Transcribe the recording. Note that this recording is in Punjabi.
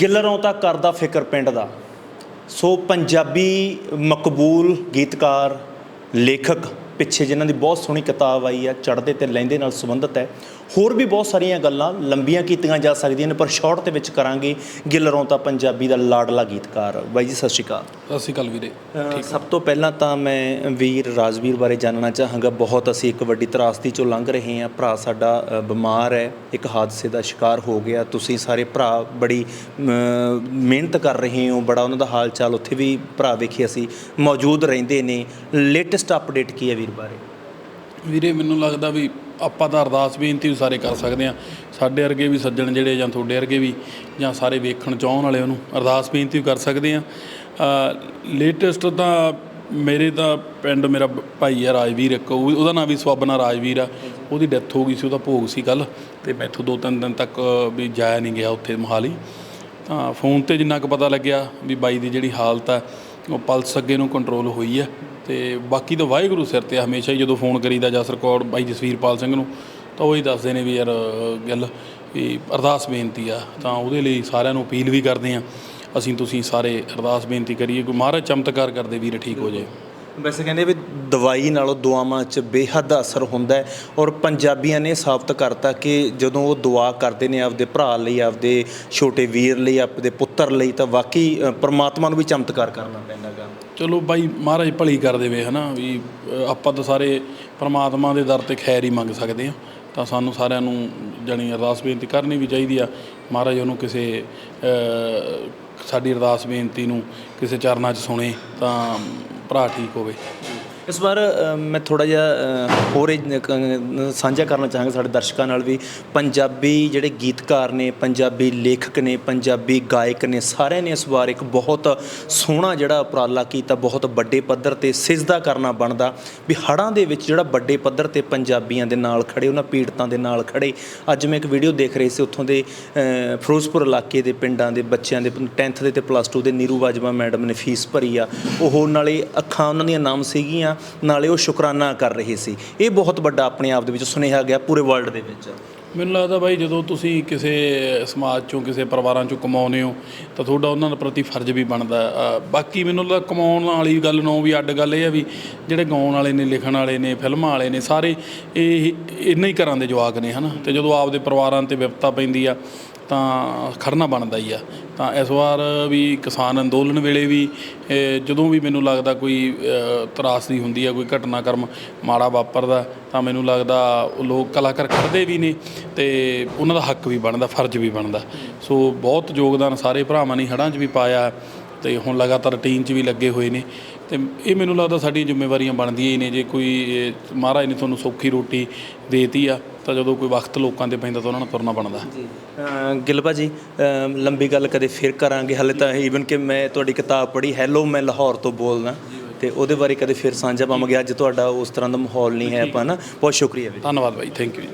ਗਿੱਲਰੋਂ ਤਾਂ ਕਰਦਾ ਫਿਕਰ ਪਿੰਡ ਦਾ। ਸੋ ਪੰਜਾਬੀ ਮਕਬੂਲ ਗੀਤਕਾਰ ਲੇਖਕ ਪਿੱਛੇ ਜਿਨ੍ਹਾਂ ਦੀ ਬਹੁਤ ਸੋਹਣੀ ਕਿਤਾਬ ਆਈ ਹੈ ਚੜ੍ਹਦੇ ਤੇ ਲਹਿੰਦੇ ਨਾਲ ਸੰਬੰਧਿਤ ਹੈ। ਹੋਰ ਵੀ ਬਹੁਤ ਸਾਰੀਆਂ ਗੱਲਾਂ ਲੰਬੀਆਂ ਕੀਤੀਆਂ ਜਾ ਸਕਦੀਆਂ ਨੇ ਪਰ ਸ਼ਾਰਟ ਦੇ ਵਿੱਚ ਕਰਾਂਗੇ ਗਿੱਲਰੋਂ ਤਾਂ ਪੰਜਾਬੀ ਦਾ ਲਾਡਲਾ ਗੀਤਕਾਰ। ਬਾਈ ਜੀ ਸਤਿ ਸ਼੍ਰੀ ਅਕਾਲ। ਸਤਿ ਸ਼੍ਰੀ ਅਕਾਲ ਵੀਰੇ। ਸਭ ਤੋਂ ਪਹਿਲਾਂ ਤਾਂ ਮੈਂ ਵੀਰ ਰਾਜਵੀਰ ਬਾਰੇ ਜਾਣਨਾ ਚਾਹਾਂਗਾ। ਬਹੁਤ ਅਸੀਂ ਇੱਕ ਵੱਡੀ ਤਰਾਸਦੀ ਚੋਂ ਲੰਘ ਰਹੇ ਹਾਂ। ਭਰਾ ਸਾਡਾ ਬਿਮਾਰ ਹੈ। ਇੱਕ ਹਾਦਸੇ ਦਾ ਸ਼ਿਕਾਰ ਹੋ ਗਿਆ। ਤੁਸੀਂ ਸਾਰੇ ਭਰਾ ਬੜੀ ਮਿਹਨਤ ਕਰ ਰਹੇ ਹੋ। ਬੜਾ ਉਹਨਾਂ ਦਾ ਹਾਲ ਚਾਲ ਉੱਥੇ ਵੀ ਭਰਾ ਵੇਖੇ ਅਸੀਂ। ਮੌਜੂਦ ਰਹਿੰਦੇ ਨੇ। ਲੇਟੈਸਟ ਅਪਡੇਟ ਕੀ ਹੈ ਵੀਰ ਬਾਰੇ? ਵੀਰੇ, ਮੈਨੂੰ ਲੱਗਦਾ ਵੀ ਆਪਾਂ ਤਾਂ ਅਰਦਾਸ ਬੇਨਤੀ ਵੀ ਸਾਰੇ ਕਰ ਸਕਦੇ ਆ ਸਾਡੇ ਵਰਗੇ ਵੀ ਸੱਜਣ ਜਿਹੜੇ ਜਾਂ ਤੁਹਾਡੇ ਵਰਗੇ ਵੀ ਜਾਂ ਸਾਰੇ ਵੇਖਣ ਚਾਹਣ ਵਾਲੇ ਉਹਨੂੰ ਅਰਦਾਸ ਬੇਨਤੀ ਵੀ ਕਰ ਸਕਦੇ ਆ ਲੇਟੈਸਟ ਤਾਂ ਮੇਰੇ ਤਾਂ ਪਿੰਡ ਮੇਰਾ ਭਾਈ ਆ ਰਾਜਵੀਰ ਇੱਕ, ਉਹ- ਉਹਦਾ ਨਾਮ ਵੀ ਸਵਾਬਨਾ ਰਾਜਵੀਰ ਆ। ਉਹਦੀ ਡੈਥ ਹੋ ਗਈ ਸੀ, ਉਹਦਾ ਭੋਗ ਸੀ ਕੱਲ ਤੇ ਮੈਥੋਂ ਦੋ ਤਿੰਨ ਦਿਨ ਤੱਕ ਵੀ ਜਾਇਆ ਨਹੀਂ ਗਿਆ ਉੱਥੇ ਮੋਹਾਲੀ। ਤਾਂ ਫੋਨ ਤੇ ਜਿੰਨਾ ਕੁ ਪਤਾ ਲੱਗਿਆ ਵੀ ਬਾਈ ਦੀ ਜਿਹੜੀ ਹਾਲਤ ਆ, ਉਹ ਪਲਸ ਅੱਗੇ ਨੂੰ ਕੰਟਰੋਲ ਹੋਈ ਆ। ਤੇ ਬਾਕੀ ਤਾਂ ਵਾਹਿਗੁਰੂ ਸਿਰ ਤੇ ਆ, ਹਮੇਸ਼ਾ ਹੀ ਜਦੋਂ ਫੋਨ ਕਰੀਦਾ ਜਸ ਰਿਕਾਰਡ ਬਾਈ ਜਸਵੀਰਪਾਲ ਸਿੰਘ ਨੂੰ, ਤਾਂ ਉਹ ਹੀ ਦੱਸਦੇ ਨੇ ਵੀ ਯਾਰ, ਗੱਲ ਵੀ ਅਰਦਾਸ ਬੇਨਤੀ ਆ, ਤਾਂ ਉਹਦੇ ਲਈ ਸਾਰਿਆਂ ਨੂੰ ਅਪੀਲ ਵੀ ਕਰਦੇ ਆ ਅਸੀਂ ਤੁਸੀਂ ਸਾਰੇ ਅਰਦਾਸ ਬੇਨਤੀ ਕਰੀਏ ਕੋਈ ਮਹਾਰਾਜ ਚਮਤਕਾਰ ਕਰਦੇ ਵੀਰ, ਠੀਕ ਹੋ ਜਾਏ। ਵੈਸੇ ਕਹਿੰਦੇ ਵੀ ਦਵਾਈ ਨਾਲੋਂ ਦੁਆਵਾਂ 'ਚ ਬੇਹੱਦ ਅਸਰ ਹੁੰਦਾ ਹੈ ਔਰ ਪੰਜਾਬੀਆਂ ਨੇ ਸਾਬਤ ਕਰਤਾ ਕਿ ਜਦੋਂ ਉਹ ਦੁਆ ਕਰਦੇ ਨੇ ਆਪਦੇ ਭਰਾ ਲਈ, ਆਪਦੇ ਛੋਟੇ ਵੀਰ ਲਈ, ਆਪਦੇ ਪੁੱਤਰ ਲਈ, ਤਾਂ ਵਾਕਈ ਪਰਮਾਤਮਾ ਨੂੰ ਵੀ ਚਮਤਕਾਰ ਕਰਨਾ ਪੈਂਦਾ ਗਾ। ਚਲੋ ਬਾਈ, ਮਹਾਰਾਜ ਭਲੀ ਕਰ ਦੇਵੇ ਹਨਾ, ਵੀ ਆਪਾਂ ਤਾਂ ਸਾਰੇ ਪਰਮਾਤਮਾ ਦੇ ਦਰ ਤੇ ਖੈਰ ਹੀ ਮੰਗ ਸਕਦੇ ਆ ਤਾਂ ਸਾਨੂੰ ਸਾਰਿਆਂ ਨੂੰ ਜਾਣੀ ਅਰਦਾਸ ਬੇਨਤੀ ਕਰਨੀ ਵੀ ਚਾਹੀਦੀ ਆ। ਮਹਾਰਾਜ ਉਹਨੂੰ ਕਿਸੇ ਸਾਡੀ ਅਰਦਾਸ ਬੇਨਤੀ ਨੂੰ ਕਿਸੇ ਚਰਨਾਂ 'ਚ ਸੁਣੇ, ਤਾਂ ਭਰਾ ਠੀਕ ਹੋਵੇ। ਇਸ ਵਾਰ ਮੈਂ ਥੋੜਾ ਜਿਹਾ ਹੋਰ ਸਾਂਝਾ ਕਰਨਾ ਚਾਹਾਂਗਾ ਸਾਡੇ ਦਰਸ਼ਕਾਂ ਨਾਲ ਵੀ। ਪੰਜਾਬੀ ਜਿਹੜੇ ਗੀਤਕਾਰ ਨੇ, ਪੰਜਾਬੀ ਲੇਖਕ ਨੇ, ਪੰਜਾਬੀ ਗਾਇਕ ਨੇ, ਸਾਰਿਆਂ ਨੇ ਇਸ ਵਾਰ ਇੱਕ ਬਹੁਤ ਸੋਹਣਾ ਜਿਹੜਾ ਉਪਰਾਲਾ ਕੀਤਾ, ਬਹੁਤ ਵੱਡੇ ਪੱਧਰ ਤੇ ਸਿਜਦਾ ਕਰਨਾ ਬਣਦਾ। ਵੀ ਹੜ੍ਹਾਂ ਦੇ ਵਿੱਚ ਜਿਹੜਾ ਵੱਡੇ ਪੱਧਰ ਤੇ ਪੰਜਾਬੀਆਂ ਦੇ ਨਾਲ ਖੜੇ ਉਹਨਾਂ ਪੀੜਤਾਂ ਦੇ ਨਾਲ ਖੜੇ ਅੱਜ ਮੈਂ ਇੱਕ ਵੀਡੀਓ ਦੇਖ ਰਹੀ ਸੀ ਉੱਥੋਂ ਦੇ ਫਿਰੋਜ਼ਪੁਰ ਇਲਾਕੇ ਦੇ ਪਿੰਡਾਂ ਦੇ ਬੱਚਿਆਂ ਦੇ 10th ਦੇ ਤੇ ਪਲੱਸ 2 ਦੇ ਨੀਰੂ ਬਾਜਵਾ ਮੈਡਮ ਨੇ ਫੀਸ ਭਰੀ ਆ। ਉਹ ਨਾਲੇ ਅੱਖਾਂ, ਉਹਨਾਂ ਦੀਆਂ ਨਾਮ ਸੀਗੀਆਂ। ਨਾਲੇ ਉਹ ਸ਼ੁਕਰਾਨਾ ਕਰ ਰਹੇ ਸੀ। ਇਹ ਬਹੁਤ ਵੱਡਾ ਆਪਣੇ ਆਪ ਦੇ ਵਿੱਚ ਸੁਨੇਹਾ ਗਿਆ ਪੂਰੇ ਵਰਲਡ ਦੇ ਵਿੱਚ। ਮੈਨੂੰ ਲੱਗਦਾ ਬਾਈ ਜਦੋਂ ਤੁਸੀਂ ਕਿਸੇ ਸਮਾਜ ਚੋਂ, ਕਿਸੇ ਪਰਿਵਾਰਾਂ ਚੋਂ ਕਮਾਉਂਦੇ ਹੋ, ਤਾਂ ਤੁਹਾਡਾ ਉਹਨਾਂ ਦੇ ਪ੍ਰਤੀ ਫਰਜ਼ ਵੀ ਬਣਦਾ। ਬਾਕੀ ਮੈਨੂੰ ਲੱਗਦਾ ਕਮਾਉਣ ਵਾਲੀ ਗੱਲ ਨੂੰ ਵੀ ਅੱਡ ਗੱਲ ਇਹ ਆ ਵੀ ਜਿਹੜੇ ਗਾਉਣ ਵਾਲੇ ਨੇ, ਲਿਖਣ ਵਾਲੇ ਨੇ, ਫਿਲਮਾਂ ਵਾਲੇ ਨੇ, ਸਾਰੇ ਇਹ ਇੰਨੇ ਹੀ ਘਰਾਂ ਦੇ ਜਵਾਕ ਨੇ, ਹਨਾ? ਤੇ ਜਦੋਂ ਆਪਦੇ ਪਰਿਵਾਰਾਂ ਤੇ ਵਿਪਤਾ ਪੈਂਦੀ ਆ ਤਾਂ ਖੜਨਾ ਬਣਦਾ ਹੀ ਆ। ਤਾਂ ਇਸ ਵਾਰ ਵੀ ਕਿਸਾਨ ਅੰਦੋਲਨ ਵੇਲੇ ਵੀ ਜਦੋਂ ਵੀ ਮੈਨੂੰ ਲੱਗਦਾ ਕੋਈ ਤਰਾਸਦੀ ਹੁੰਦੀ ਆ, ਕੋਈ ਘਟਨਾਕ੍ਰਮ ਮਾੜਾ ਵਾਪਰਦਾ, ਤਾਂ ਮੈਨੂੰ ਲੱਗਦਾ ਉਹ ਲੋਕ ਕਲਾਕਾਰ ਖੜਦੇ ਵੀ ਨੇ ਤੇ ਉਹਨਾਂ ਦਾ ਹੱਕ ਵੀ ਬਣਦਾ, ਫਰਜ਼ ਵੀ ਬਣਦਾ। ਸੋ ਬਹੁਤ ਯੋਗਦਾਨ ਸਾਰੇ ਭਰਾਵਾਂ ਨੇ ਹੜਾਂ 'ਚ ਵੀ ਪਾਇਆ ਤੇ ਹੁਣ ਲਗਾਤਾਰ ਰੂਟੀਨ 'ਚ ਵੀ ਲੱਗੇ ਹੋਏ ਨੇ। ਤੇ ਇਹ ਮੈਨੂੰ ਲੱਗਦਾ ਸਾਡੀਆਂ ਜ਼ਿੰਮੇਵਾਰੀਆਂ ਬਣਦੀਆਂ ਹੀ ਨੇ। ਜੇ ਕੋਈ ਮਹਾਰਾਜ ਨੇ ਤੁਹਾਨੂੰ ਸੌਖੀ ਰੋਟੀ ਦੇਤੀ ਆ ਤਾਂ ਜਦੋਂ ਕੋਈ ਵਕਤ ਲੋਕਾਂ ਤੇ ਪੈਂਦਾ ਤਾਂ ਉਹਨਾਂ ਨਾਲ ਤੁਰਨਾ ਬਣਦਾ। ਜੀ। ਗਿਲ ਭਾਜੀ ਲੰਬੀ ਗੱਲ ਕਦੇ ਫਿਰ ਕਰਾਂਗੇ? ਹਲੇ ਤਾਂ ਈਵਨ ਕਿ ਮੈਂ ਤੁਹਾਡੀ ਕਿਤਾਬ ਪੜ੍ਹੀ ਹੈਲੋ ਮੈਂ ਲਾਹੌਰ ਤੋਂ ਬੋਲਦਾ। ਤੇ ਉਹਦੇ ਬਾਰੇ ਕਦੇ ਫਿਰ ਸਾਂਝਾ ਪਾਵਾਂਗੇ। ਅੱਜ ਤੁਹਾਡਾ ਉਸ ਤਰ੍ਹਾਂ ਦਾ ਮਾਹੌਲ ਨਹੀਂ ਹੈ ਆਪਾਂ ਨਾ। ਬਹੁਤ ਸ਼ੁਕਰੀਆ ਵੀਰ। ਧੰਨਵਾਦ ਬਾਈ ਥੈਂਕ ਯੂ